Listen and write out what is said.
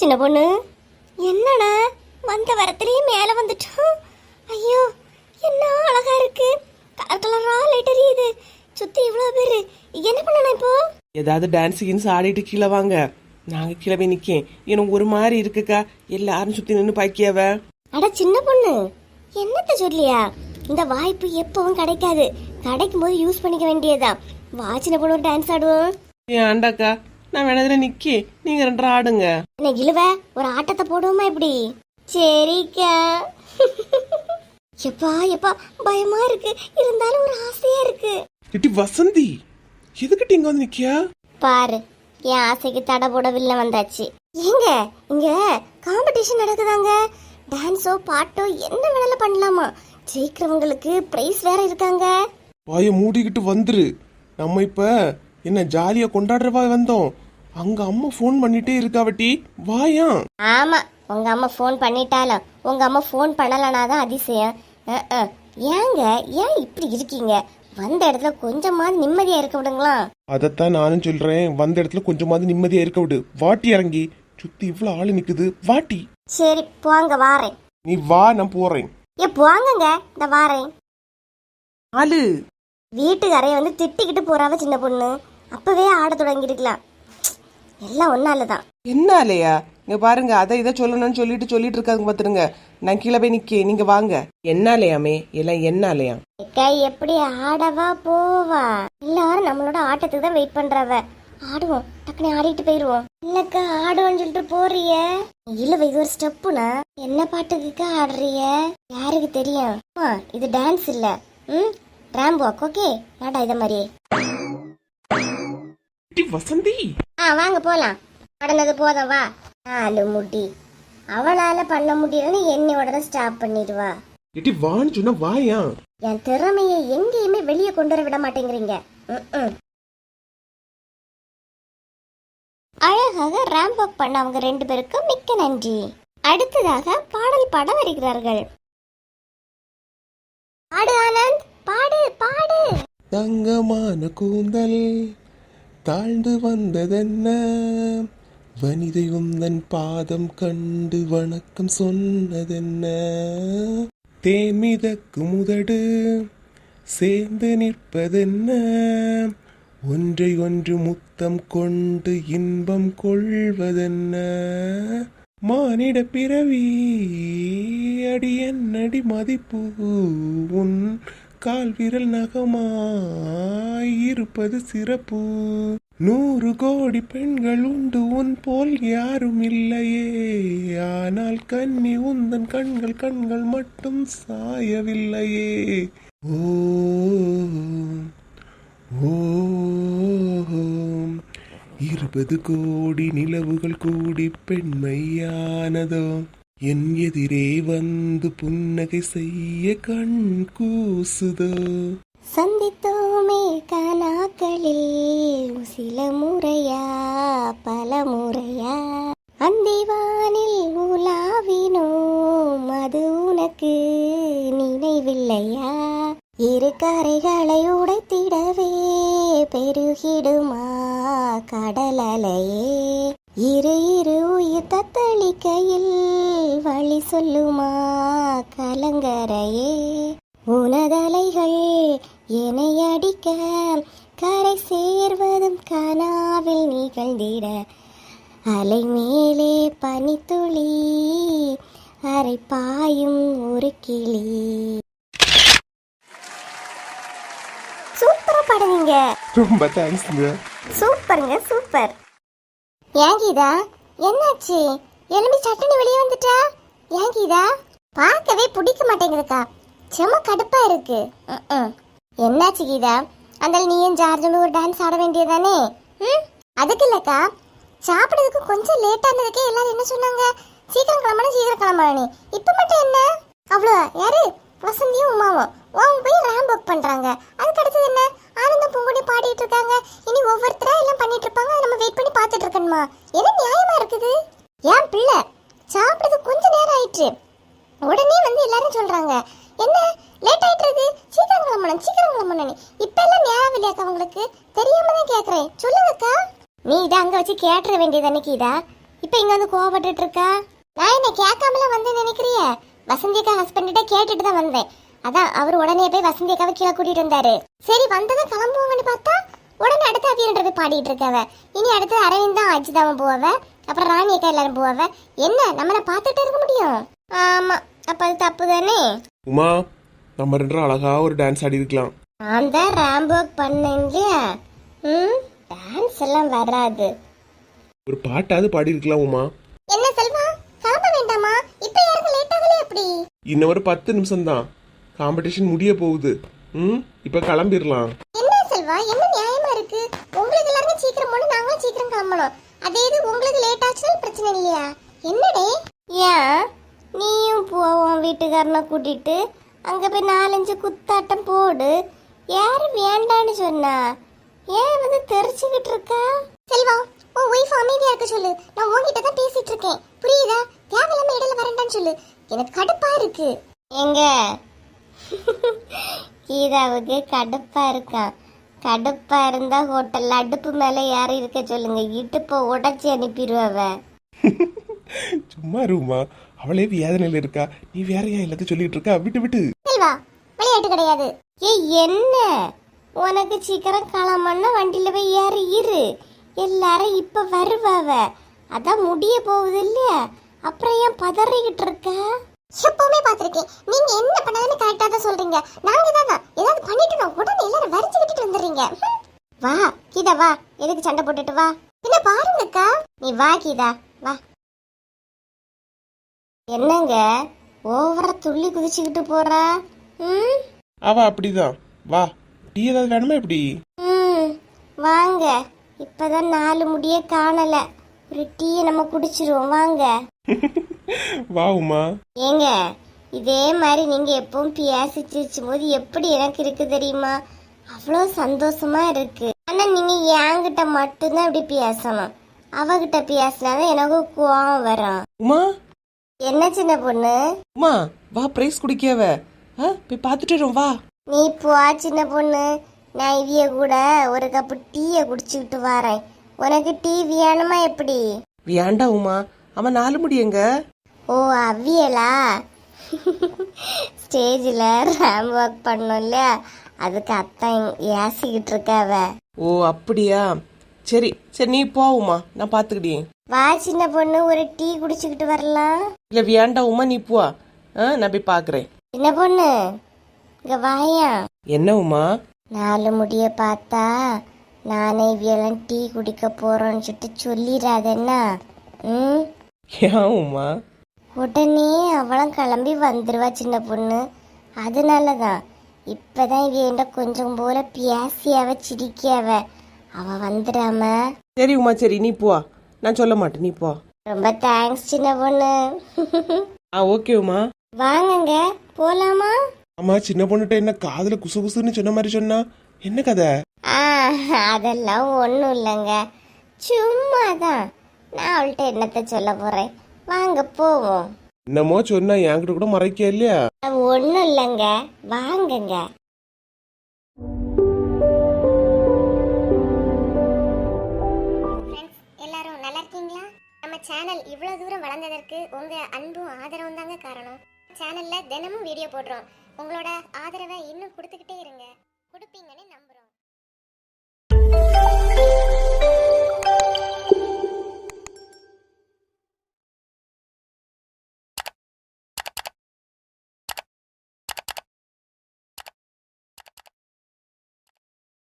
சின்ன பொண்ணு. என்னடா வந்த வரத்திலேயே மேலே வந்துட்டோம். ஐயோ என்ன அழகா இருக்கு. கலர் கலரா லைட் எரியுது. சுத்தி இவ்வளவு பேரு. என்ன பண்ணணும் இப்போ? ஏதாவது டான்ஸ் கின்ஸ் ஆடிட்டு கீழே வாங்க. நாங்க கீழே போய் நிக்கேன். எனக்கு ஒரு மாதிரி இருக்குக்கா. எல்லாரும் சுத்தி நின்று பாக்கியாவ? அட சின்ன பொண்ணு. என்னத்த சொல்லியா? இந்த வாய்ப்பு எப்பவும் கிடைக்காது. கிடைக்கும் போது யூஸ் பண்ணிக்க வேண்டியதா வா சின்ன பொண்ணு டான்ஸ் ஆடுவோம். ஆண்டாக்கா? நான் வேணதுல நிக்கே. நீங்க ரெண்டு ஆடுங்க. என்ன இழுவ? ஒரு ஆட்டத்தை போடுவோமா இப்படி? சரிக்கா. எப்பா எப்பா பயமா இருக்கு. இருந்தாலும் ஒரு ஆசையா இருக்கு. இட்டி வசந்தி எதுக்கிட்ட இங்க வந்து நிக்கியா? பாரு என் ஆசைக்கு தடை போடவில்லை வந்தாச்சு. ஏங்க இங்க காம்படிஷன் நடக்குதாங்க. டான்ஸோ பாட்டோ என்ன வேணாலும் பண்ணலாமா? ஜெயிக்கிறவங்களுக்கு பிரைஸ் வேற இருக்காங்க. வாயை மூடிக்கிட்டு வந்துரு. நம்ம இப்ப என்ன ஜாலியா கொண்டாடுறவா வந்தோம். அங்க அம்மா ஃபோன் பண்ணிட்டே இருக்காவட்டி வாயா? ஆமா உங்க அம்மா ஃபோன் பண்ணிட்டாலும் உங்க அம்மா ஃபோன் பண்ணலனா தான் அதிசயம். ஏங்க ஏன் இப்படி இருக்கீங்க? வந்த இடத்துல கொஞ்சமாவது நிம்மதியா இருக்க விடுங்களா? அதைத்தான் நானும் சொல்றேன். வந்த இடத்துல கொஞ்சமாவது நிம்மதியா இருக்க விடு. வாட்டி இறங்கி. சுத்தி இவ்வளவு ஆளு நிக்குது. வாட்டி. சரி போங்க வாரேன். நீ வா நான் போறேன். ஏ போங்கங்க. இந்த வாரேன். ஆளு. வீட்டுக்காரைய வந்து திட்டிக்கிட்டு போறாவ சின்ன பொண்ணு. அப்பவே ஆட தொடங்கிருக்கலாம். எல்லாம் ஒன்னாலதான். என்ன ஆலையா இங்க பாருங்க அதை இதை சொல்லணும்னு சொல்லிட்டு சொல்லிட்டு இருக்காங்க பாத்துருங்க. நான் கீழே போய் நிக்கேன் நீங்க வாங்க. என்ன ஆலையாமே எல்லாம் என்ன ஆலையா அக்கா எப்படி ஆடவா போவா? எல்லாரும் நம்மளோட ஆட்டத்துக்கு தான் வெயிட் பண்றவ. ஆடுவோம் டக்குனு ஆடிட்டு போயிருவோம். இல்லக்கா ஆடுவோம்னு சொல்லிட்டு போறிய? இல்ல இது ஒரு ஸ்டெப்புனா. என்ன பாட்டுக்குக்கா ஆடுறிய? யாருக்கு தெரியும்? அம்மா, இது டான்ஸ் இல்ல. ம்? ராம்பு ஓகே நாடா இத மாதிரியே. இட்டி வசந்தி. ஆ வாங்க போலாம். ஆடினது போதும் வா. நாலு முடி அவளால பண்ண முடியலன்னு என்னை உடனே ஸ்டாப் பண்ணிடுவா. இட்டி வான்னு சொன்னா வாயா? என் திறமையை எங்கேயுமே வெளியே கொண்டு வர விட மாட்டேங்கிறீங்க. ம்ம். அழகாக ரேம்ப் அப் பண்ண அவங்க ரெண்டு பேருக்கும் மிக்க நன்றி. அடுத்ததாக பாடல் பாட வருகிறார்கள். பாடு ஆனந்த். பாடு பாடு. தங்கமான கூந்தல். தாழ்ந்து வந்ததென்ன? வனிதை உந்தன் பாதம் கண்டு வணக்கம் சொன்னதென்ன? தேமிதக்கு முதடு சேர்ந்து நிற்பதென்ன? ஒன்றை ஒன்று முத்தம் கொண்டு இன்பம் கொள்வதென்ன? மானிட பிறவி அடி என்னடி மதிப்பு உன் கால் விரல் நகமாயிருப்பது சிறப்பு. நூறு கோடி பெண்கள் உண்டு உன் போல் யாரும் இல்லையே. ஆனால் கன்னி உந்தன் கண்கள் கண்கள் மட்டும் சாயவில்லையே. ஓ ஓ இருபது கோடி நிலவுகள் கூடி பெண்மையானதோ? என் எதிரே வந்து புன்னகை செய்ய கண் கூசுதோ? சந்தித்தோமே கனாக்களில் சில முறையா பல முறையா. அந்திவானில் உலாவினோம் அது உனக்கு நினைவில்லையா? இரு கரைகளை உடைத்திடவே பெருகிடுமா கடலலையே? இரு இரு உயிர் தத்தளிக்கையில் வழி சொல்லுமா கலங்கரையே? உனதலைகள் என்னை அடிக்க கரை சேர்வதும் கனாவில் நிகழ்ந்திட. அலை மேலே பனித்துளி அரை பாயும் ஒரு கிளி. சூப்பரா பாடுவீங்க ரொம்ப தேங்க்ஸ்ங்க சூப்பருங்க சூப்பர். ஏன் கீதா? என்னாச்சு? எலும்பி சட்டனி வெளியே வந்துட்டா? ஏன் கீதா? பார்க்கவே பிடிக்க மாட்டேங்குதுக்கா. செம கடுப்பா இருக்கு. ம்ம். என்னாச்சு கீதா? அந்த நீயும் ஜார்ஜும் ஒரு டான்ஸ் ஆட வேண்டியதானே ம்? அதுக்கு இல்லக்கா. சாப்பிடுறதுக்கு கொஞ்சம் லேட் ஆனதுக்கே எல்லாரும் என்ன சொன்னாங்க? சீக்கிரம் கிளம்பணும் சீக்கிரம் கிளம்பணும் இப்போ மட்டும் என்ன? அவ்வளோ. யாரு? வசந்தியும் உமாவும். உன் போய் ரேம் புக் பண்றாங்க. அதுக்கு அடுத்தது என்ன? ஆனந்தம் பூங்குடி பாடிட்டு இருக்காங்க. இனி ஒவ்வொருத்தரா எல்லாம் பண்ணிட்டு இருப்பாங்க. நம்ம வெயிட் பண்ணி பார்த்துட்டு இருக்கணுமா? எது நியாயமா இருக்குது? ஏன் பிள்ளை? சாப்பிடுறது கொஞ்ச நேரம் ஆயிட்டு உடனே வந்து எல்லாரும் சொல்றாங்க. என்ன? லேட் ஆயிட்டு சீக்கிரம் கிளம்பணும் சீக்கிரம் கிளம்பணும் இப்ப எல்லாம் ஞாபகம் இல்லையாக்கா உங்களுக்கு? தெரியாம தான் கேக்குறேன். சொல்லுங்கக்கா நீ இதை அங்க வச்சு கேட்டுற வேண்டியது அன்னைக்கு இதா இப்போ இங்க வந்து கோவப்பட்டுட்டு இருக்கா? நான் என்ன கேட்காமல வந்து நினைக்கிறிய? வசந்திக்கா ஹஸ்பண்ட கேட்டுட்டு தான் வந்தேன். அதான் அவர் உடனே போய் வசந்தி அக்காவை கீழே கூட்டிட்டு வந்தாரு. சரி வந்ததும் கிளம்புவாங்கன்னு பார்த்தா உடனே அடுத்த அவியன்ற போய் பாடிட்டு இருக்காவ. இனி அடுத்து அரவிந்த் தான் அஜிதாவும் போவ. அப்புறம் ராணி அக்கா எல்லாரும் போவ. என்ன நம்மள பார்த்துட்டு இருக்க முடியும்? ஆமா அப்ப அது தப்பு தானே? உமா நம்ம ரெண்டு பேரும் அழகா ஒரு டான்ஸ் ஆடி இருக்கலாம். நான் தான் ரேம்போக் பண்ணேன் இல்லையா ம் டான்ஸ் எல்லாம் வராது. ஒரு பாட்டாவது பாடி இருக்கலாம் உமா. என்ன செல்வா கிளம்ப வேண்டாமா? இப்ப யாருக்கு லேட் ஆகல எப்படி இன்னும் ஒரு பத்து நிமிஷம் தான் காம்படிஷன் முடிய போகுது. ம்? இப்போ கிளம்பிடலாம் என்ன செல்வா? என்ன நியாயமா இருக்கு? உங்களுக்கு எல்லாரும் சீக்கிரம் போனா நாங்களும் சீக்கிரம் கிளம்பணும். அதே இது உங்களுக்கு லேட் ஆச்சுன்னா பிரச்சனை இல்லையா? என்னடே? ஏன்? நீயும் போவோம் வீட்டுக்காரனை கூட்டிட்டு அங்க போய் நாலஞ்சு குத்தாட்டம் போடு. யாரு வேண்டான்னு சொன்னா? ஏன் வந்து தெரிச்சுக்கிட்டு இருக்கா? செல்வா உன் ஒய்ஃப் அமைதியா இருக்க சொல்லு. நான் உன்கிட்ட தான் பேசிட்டு இருக்கேன். புரியுதா? தேவையில்லாம இடையில வரேன்டான்னு சொல்லு. எனக்கு கடுப்பா இருக்கு. எங்க? கீதாவுக்கு கடுப்பா இருக்கான் கடுப்பா இருந்தா ஹோட்டல்ல அடுப்பு மேல யாரும் இருக்க சொல்லுங்க. இடுப்ப உடைச்சி அனுப்பிடுவவ சும்மா இருமா. அவளே வேதனையில இருக்கா. நீ வேற ஏன் எல்லாத்தையும் சொல்லிட்டு இருக்கா? விட்டு விட்டு. செல்வா விளையாட்டு கிடையாது. ஏய் என்ன? உனக்கு சீக்கிரம் கிளம்புன்னா வண்டியில போய் ஏறி இரு. எல்லாரும் இப்ப வருவாவ அதான் முடிய போகுது இல்லையா? அப்புறம் ஏன் பதறிக்கிட்டு இருக்க? எப்பவுமே பாத்திருக்கேன் நீங்க என்ன பண்ணாலும் கரெக்டா தான் சொல்றீங்க. நாங்க தான் ஏதாவது பண்ணிட்டு உடனே எல்லாரும் வரிச்சு விட்டுட்டு வந்துடுறீங்க. வா கீதா வா. எதுக்கு சண்டை போட்டுட்டு வா. என்ன பாருங்கக்கா நீ வா கீதா. வா. என்னங்க? ஓவரா துள்ளி குதிச்சுக்கிட்டு போறா? ம் அவ அப்படிதான் வா. டீ ஏதாவது வேணுமா எப்படி? ம் வாங்க. இப்பதான் நாலு முடிய காணல. ஒரு டீயை நம்ம குடிச்சிருவோம். வாங்க. வா உமா. ஏங்க இதே மாதிரி நீங்க எப்பவும் பேசி சிரிச்சும் போது எப்படி எனக்கு இருக்கு தெரியுமா? அவ்வளோ சந்தோஷமா இருக்கு. ஆனா நீங்க என்கிட்ட மட்டும்தான் இப்படி பேசணும் அவகிட்ட பேசினாதான் எனக்கு கோவம் வரும். உமா. என்ன சின்ன பொண்ணு? உமா வா பிரைஸ் குடிக்கவ. ஆ போய் பார்த்துட்டு வரோம் வா. நீ போ சின்ன பொண்ணு. நான் இவிய கூட ஒரு கப்பு டீயை குடிச்சுக்கிட்டு வரேன். உனக்கு டீ வேணுமா எப்படி? வேண்டா உமா. அவன் நாலு முடி எங்க? ஓ அவியலா? ஸ்டேஜில் ரேம் ஒர்க் பண்ணோம் இல்லையா? அதுக்கு அத்தான் ஏசிக்கிட்டு இருக்காவ ஓ அப்படியா? சரி சரி நீ போ உமா நான் பார்த்துக்கிட்டேன் வா சின்ன பொண்ணு ஒரு டீ குடிச்சுக்கிட்டு வரலாம். இல்லை வேண்டாம் உமா நீ போ. ஆ நான் போய் பார்க்குறேன் சின்ன பொண்ணு இங்க வாயா. என்ன உமா? நாலு முடிய பார்த்தா நானே இவியெல்லாம் டீ குடிக்க போறோன்னு சொல்லிட்டு சொல்லிடாதேன்னா ம்? ஏன் உமா? உடனே அவளும் கிளம்பி வந்துருவா சின்ன பொண்ணு. அதனால தான் இப்பதான் இவன்ட கொஞ்சம் போல பேசியாவ சிரிக்காவ அவ வந்துடாம. சரி உமா சரி நீ போ. நான் சொல்ல மாட்டேன் நீ போ. ரொம்ப தேங்க்ஸ் சின்ன பொண்ணு. ஆ ஓகே உமா. வாங்கங்க போலாமா? ஆமா சின்ன பொண்ணுட்ட என்ன காதுல குசு குசுன்னு சொன்ன மாதிரி சொன்னா? என்ன கதை? ஆ அதெல்லாம் ஒன்றும் இல்லைங்க. சும்மா தான் நான் அவள்கிட்ட என்னத்த சொல்ல போறேன்? வாங்க போவோம். என்னமோ சொன்னா என்கிட்ட கூட மறைக்க இல்லையா? ஒன்றும் இல்லைங்க. வாங்குங்க. எல்லாரும் நல்லா இருக்கீங்களா? நம்ம சேனல் இவ்வளோ தூரம் வளர்ந்ததற்கு உங்க அன்பும் ஆதரவும் தாங்க காரணம். சேனல்ல தினமும் வீடியோ போடுறோம். உங்களோட ஆதரவை இன்னும் கொடுத்துக்கிட்டே